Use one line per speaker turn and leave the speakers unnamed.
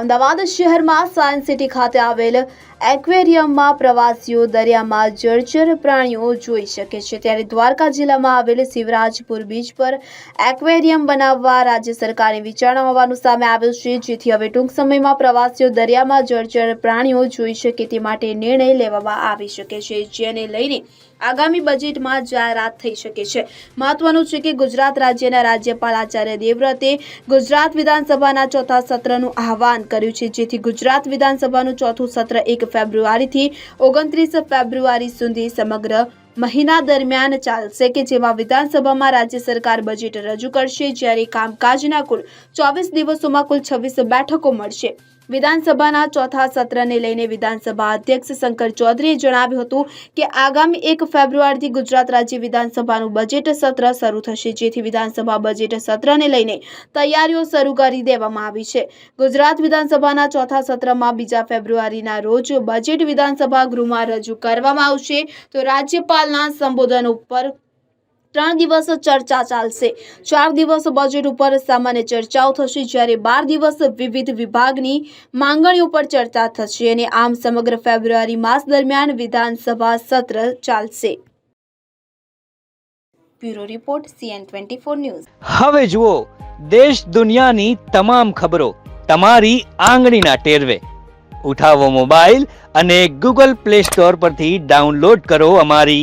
અમદાવાદ શહેરમાં science city ખાતે આવેલ એક્વેરિયમમાં પ્રવાસીઓ દરિયામાં જળચર પ્રાણીઓ જોઈ શકે છે. ત્યારે દ્વારકા જિલ્લામાં આવેલ શિવરાજપુર બીચ પર એક્વેરિયમ બનાવવા રાજ્ય સરકારની વિચારણા હોવાનું સામે આવ્યું છે. જેથી હવે ટૂંક સમયમાં પ્રવાસીઓ દરિયામાં જળચર પ્રાણીઓ જોઈ શકે તે માટે નિર્ણય લેવામાં આવી શકે છે. જેને લઈને આગામી બજેટમાં જાહેરાત થઈ શકે છે. મહત્વનું છે કે ગુજરાત રાજ્યના રાજ્યપાલ આચાર્ય દેવવ્રતે ગુજરાત વિધાનસભાના ચોથા સત્રનું આહવાન કર્યું છે, જેથી ગુજરાત વિધાનસભાનું ચોથું સત્ર એક ફેબ્રુઆરીથી ઓગણત્રીસ ફેબ્રુઆરી સુધી સમગ્ર મહિના દરમિયાન ચાલશે કે જેમાં વિધાનસભામાં રાજ્ય સરકાર બજેટ રજૂ કરશે, જ્યારે કામકાજના કુલ ચોવીસ દિવસોમાં કુલ છવ્વીસ બેઠકો મળશે. વિધાનસભાના ચોથા સત્રને લઈને વિધાનસભા અધ્યક્ષ શંકર ચૌધરીએ જણાવ્યું હતું કે આગામી એક ફેબ્રુઆરીથી ગુજરાત રાજ્ય વિધાનસભાનું બજેટ સત્ર શરૂ થશે. જેથી વિધાનસભા બજેટ સત્રને લઈને તૈયારીઓ શરૂ કરી દેવામાં આવી છે. ગુજરાત વિધાનસભાના ચોથા સત્રમાં બીજા ફેબ્રુઆરીના રોજ બજેટ વિધાનસભા ગૃહમાં રજૂ કરવામાં આવશે. તો રાજ્યપાલના સંબોધન ઉપર ત્રણ દિવસ ચર્ચા ચાલશે. ચાર દિવસ બજેટ ઉપર સામાન્ય ચર્ચાઓ થશે જ્યારે બાર દિવસ વિવિધ વિભાગની માંગણીઓ પર ચર્ચા થશે અને આમ સમગ્ર ફેબ્રુઆરી માસ દરમિયાન વિધાનસભા સત્ર ચાલશે. Bureau report, C N twenty four news.
હવે જુઓ, દેશ દુનિયાની તમામ ખબરો તમારી આંગળીના ટેરવે. ઉઠાવો મોબાઈલ અને ગૂગલ પ્લે સ્ટોર પરથી ડાઉનલોડ કરો અમારી